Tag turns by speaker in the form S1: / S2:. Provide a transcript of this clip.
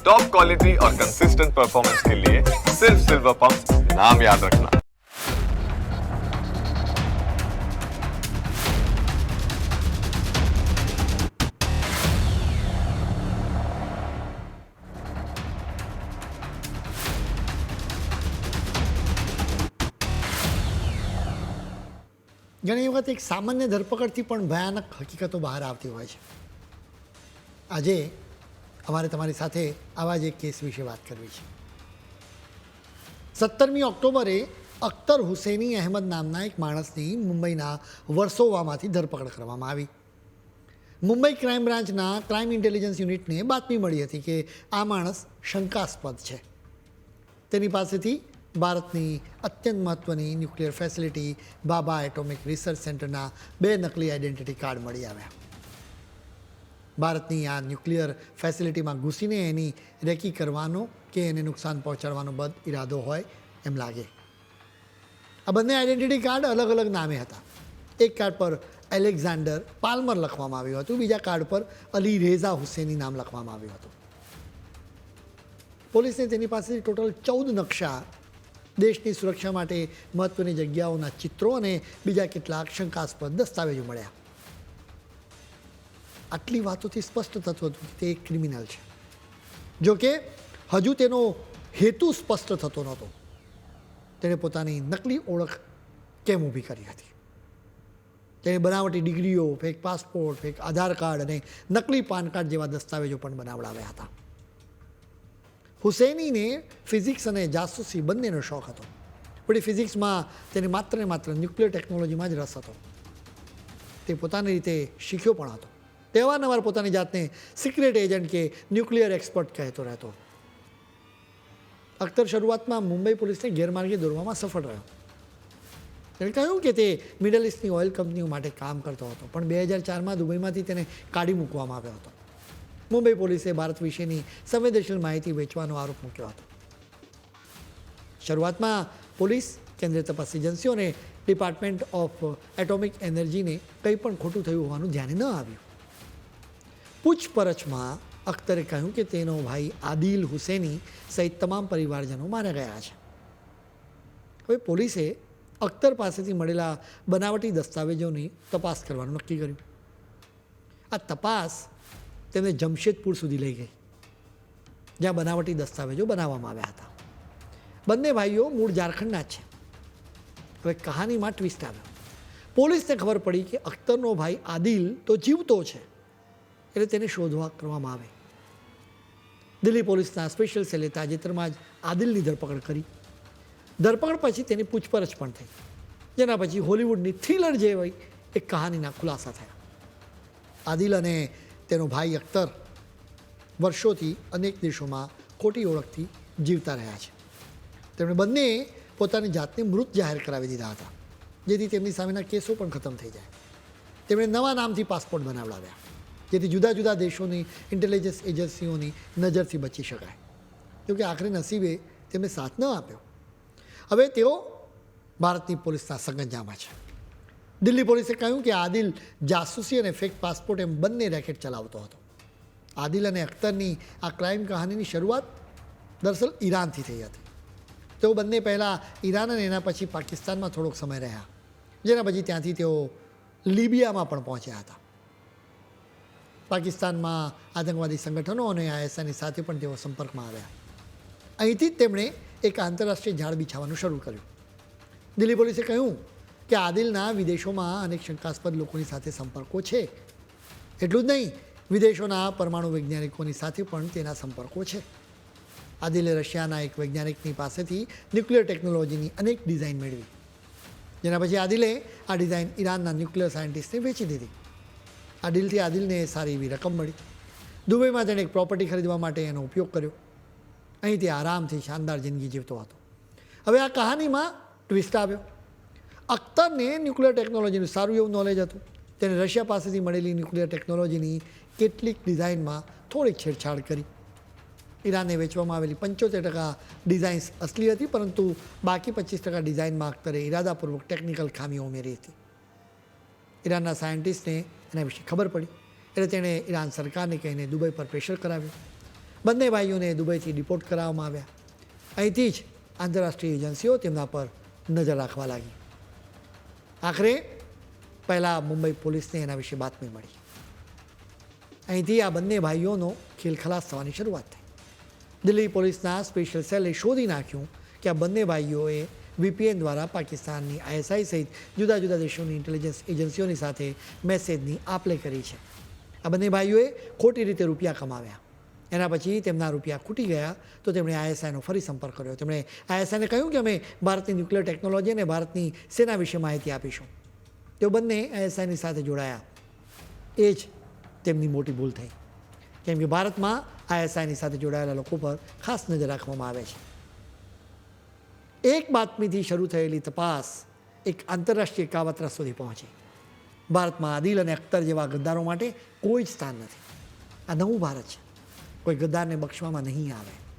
S1: Top quality और consistent performance के लिए सिर्फ सिल्वर पंप नाम याद रखना
S2: ઘણી વખત એક સામાન્ય ધરપકડથી પણ ભયાનક હકીકતો બહાર આવતી હોય છે આજે અમારે તમારી સાથે આવા જ એક કેસ વિશે વાત કરવી છે. સત્તરમી ઓક્ટોબરે અખ્તર હુસેની અહેમદ નામના એક માણસની મુંબઈના વર્સોવામાંથી ધરપકડ કરવામાં આવી. મુંબઈ ક્રાઇમ બ્રાન્ચના ક્રાઇમ ઇન્ટેલિજન્સ યુનિટને બાતમી મળી હતી કે આ માણસ શંકાસ્પદ છે. તેની પાસેથી ભારતની અત્યંત મહત્ત્વની nuclear facility Bhabha atomic research સેન્ટરના બે નકલી આઇડેન્ટિટી કાર્ડ મળી આવ્યા. ભારતની આ ન્યુક્લિયર ફેસિલિટીમાં ઘૂસીને એની રેકી કરવાનો કે એને નુકસાન પહોંચાડવાનો બદ ઈરાદો હોય એમ લાગે. આ બંને આઇડેન્ટિટી કાર્ડ અલગ અલગ નામે હતા. એક કાર્ડ પર એલેક્ઝાન્ડર પાલ્મર લખવામાં આવ્યું હતું, બીજા કાર્ડ પર અલી રેઝા હુસેની નામ લખવામાં આવ્યું હતું. પોલીસને તેની પાસેથી ટોટલ ચૌદ નકશા દેશની સુરક્ષા માટે મહત્વની જગ્યાઓના ચિત્રો અને બીજા કેટલાક શંકાસ્પદ દસ્તાવેજો મળ્યા. આટલી વાતોથી સ્પષ્ટ થતું હતું તે એક ક્રિમિનલ છે. જો કે, હજુ તેનો હેતુ સ્પષ્ટ થતો નહોતો. તેણે પોતાની નકલી ઓળખ કેમ ઊભી કરી હતી? તેણે બનાવટી ડિગ્રીઓ fake passport fake Aadhaar card અને નકલી પાન કાર્ડ જેવા દસ્તાવેજો પણ બનાવડાવ્યા હતા. હુસૈનીને ફિઝિક્સ અને જાસૂસી બંનેનો શોખ હતો. વળી ફિઝિક્સમાં તેને માત્ર ને માત્ર ન્યુક્લિયર ટેકનોલોજીમાં જ રસ હતો. તે પોતાની રીતે શીખ્યો પણ હતો. તે નવાર પોતાની જાતને સિક્રેટ એજન્ટ કે ન્યુક્લિયર એક્સપર્ટ કહેતો રહેતો. અખ્તર શરૂઆતમાં મુંબઈ પોલીસને ગેરમાર્ગે દોરવામાં સફળ રહ્યો. તેણે કહ્યું કે તે મિડલ ઇસ્ટની ઓઇલ કંપનીઓ માટે કામ કરતો હતો, પણ બે હજાર ચારમાં દુબઈમાંથી તેને કાઢી મૂકવામાં આવ્યો હતો. મુંબઈ પોલીસે ભારત વિશેની સંવેદનશીલ માહિતી વેચવાનો આરોપ મૂક્યો હતો. શરૂઆતમાં પોલીસ, કેન્દ્રીય તપાસ એજન્સીઓ અને ડિપાર્ટમેન્ટ ઓફ એટોમિક એનર્જીને કંઈ પણ ખોટું થયું હોવાનું ધ્યાને ન આવ્યું. પૂછપરછમાં અખ્તરે કહ્યું કે તેનો ભાઈ આદિલ હુસેની સહિત તમામ પરિવારજનો માર્યા ગયા છે. હવે પોલીસે અખ્તર પાસેથી મળેલા બનાવટી દસ્તાવેજોની તપાસ કરવાનું નક્કી કર્યું. આ તપાસ તેમને જમશેદપુર સુધી લઈ ગઈ, જ્યાં બનાવટી દસ્તાવેજો બનાવવામાં આવ્યા હતા. બંને ભાઈઓ મૂળ ઝારખંડના જ છે. હવે કહાનીમાં ટ્વિસ્ટ આવ્યો. પોલીસને ખબર પડી કે અખ્તરનો ભાઈ આદિલ તો જીવતો છે. એટલે તેને શોધવા કરવામાં આવે. દિલ્હી પોલીસના સ્પેશિયલ સેલે તાજેતરમાં જ આદિલની ધરપકડ કરી. ધરપકડ પછી તેની પૂછપરછ પણ થઈ. જેના પછી હોલિવૂડની થ્રિલર જેવી એક કહાનીના ખુલાસા થયા. આદિલ અને તેનો ભાઈ અખ્તર વર્ષોથી અનેક દેશોમાં ખોટી ઓળખથી જીવતા રહ્યા છે. તેમણે બંને પોતાની જાતને મૃત જાહેર કરાવી દીધા હતા, જેથી તેમની સામેના કેસો પણ ખતમ થઈ જાય. તેમણે નવા નામથી પાસપોર્ટ બનાવડાવ્યા. જેથી જુદા જુદા દેશોની ઇન્ટેલિજન્સ એજન્સીઓની નજરથી બચી શકાય. જોકે આખરે નસીબે તેમને સાથ ન આપ્યો. હવે તેઓ ભારતની પોલીસના સંગંજામાં છે. દિલ્હી પોલીસે કહ્યું કે આદિલ જાસૂસી અને ફેક પાસપોર્ટ એમ બંને રેકેટ ચલાવતો હતો. આદિલ અને અખ્તરની આ ક્રાઇમ કહાનીની શરૂઆત દરસલ ઈરાનથી થઈ હતી. તેઓ બંને પહેલાં ઈરાન અને એના પછી પાકિસ્તાનમાં થોડોક સમય રહ્યા. જેના પછી ત્યાંથી તેઓ લીબિયામાં પણ પહોંચ્યા હતા. પાકિસ્તાનમાં આતંકવાદી સંગઠનો અને આઈએસઆઈની સાથે પણ તેઓ સંપર્કમાં આવ્યા. અહીંથી જ તેમણે એક આંતરરાષ્ટ્રીય ઝાડ બિછાવવાનું શરૂ કર્યું. દિલ્હી પોલીસે કહ્યું કે આદિલના વિદેશોમાં અનેક શંકાસ્પદ લોકોની સાથે સંપર્કો છે. એટલું જ નહીં, વિદેશોના પરમાણુ વૈજ્ઞાનિકોની સાથે પણ તેના સંપર્કો છે. આદિલે રશિયાના એક વૈજ્ઞાનિકની પાસેથી ન્યુક્લિયર ટેકનોલોજીની અનેક ડિઝાઇન મેળવી. જેના પછી આદિલે આ ડિઝાઇન ઈરાનના ન્યુક્લિયર સાયન્ટિસ્ટને વેચી દીધી. આ ડીલથી આદિલને સારી એવી રકમ મળી. દુબઈમાં તેણે એક પ્રોપર્ટી ખરીદવા માટે એનો ઉપયોગ કર્યો. અહીંથી આરામથી શાનદાર જિંદગી જીવતો હતો. હવે આ કહાનીમાં ટ્વિસ્ટ આવ્યો. અખ્તરને ન્યુક્લિયર ટેકનોલોજીનું સારું એવું નોલેજ હતું. તેને રશિયા પાસેથી મળેલી ન્યુક્લિયર ટેકનોલોજીની કેટલીક ડિઝાઇનમાં થોડીક છેડછાડ કરી. ઈરાને વેચવામાં આવેલી પંચોતેર ટકા ડિઝાઇન્સ અસલી હતી, પરંતુ બાકી પચીસ ટકા ડિઝાઇનમાં અખ્તરે ઇરાદાપૂર્વક ટેકનિકલ ખામીઓ ઉમેરી હતી. ઈરાનના સાયન્ટિસ્ટને એના વિશે ખબર પડી એટલે તેણે ઈરાન સરકારને કહીને દુબઈ પર પ્રેશર કરાવ્યું. બંને ભાઈઓને દુબઈથી ડિપોર્ટ કરાવવામાં આવ્યા. અહીંથી જ આંતરરાષ્ટ્રીય એજન્સીઓ તેમના પર નજર રાખવા લાગી. આખરે પહેલાં મુંબઈ પોલીસને એના વિશે બાતમી મળી. અહીંથી આ બંને ભાઈઓનો ખેલ ખલાસ થવાની શરૂઆત થઈ. દિલ્હી પોલીસના સ્પેશિયલ સેલે શોધી નાખ્યું કે આ બંને ભાઈઓએ વીપીએન દ્વારા પાકિસ્તાનની આઈએસઆઈ સહિત જુદા જુદા દેશોની ઇન્ટેલિજન્સ એજન્સીઓની સાથે મેસેજની આપ લે કરી છે. આ બંને ભાઈઓએ ખોટી રીતે રૂપિયા કમાવ્યા. એના પછી તેમના રૂપિયા ખૂટી ગયા તો તેમણે આઈએસઆઈનો ફરી સંપર્ક કર્યો. તેમણે આઈએસઆઈને કહ્યું કે અમે ભારતની ન્યુક્લિયર ટેકનોલોજી અને ભારતની સેના વિશે માહિતી આપીશું. તેઓ બંને આઈએસઆઈની સાથે જોડાયા. એ જ તેમની મોટી ભૂલ થઈ. કેમ કે ભારતમાં આઈએસઆઈની સાથે જોડાયેલા લોકો પર ખાસ નજર રાખવામાં આવે છે. એક બાતમીથી શરૂ થયેલી તપાસ એક આંતરરાષ્ટ્રીય કાવતરા સુધી પહોંચી. ભારતમાં આદિલ અને અખ્તર જેવા ગદ્દારો માટે કોઈ જ સ્થાન નથી. આ નવું ભારત છે. કોઈ ગદ્દારને બક્ષવામાં નહીં આવે.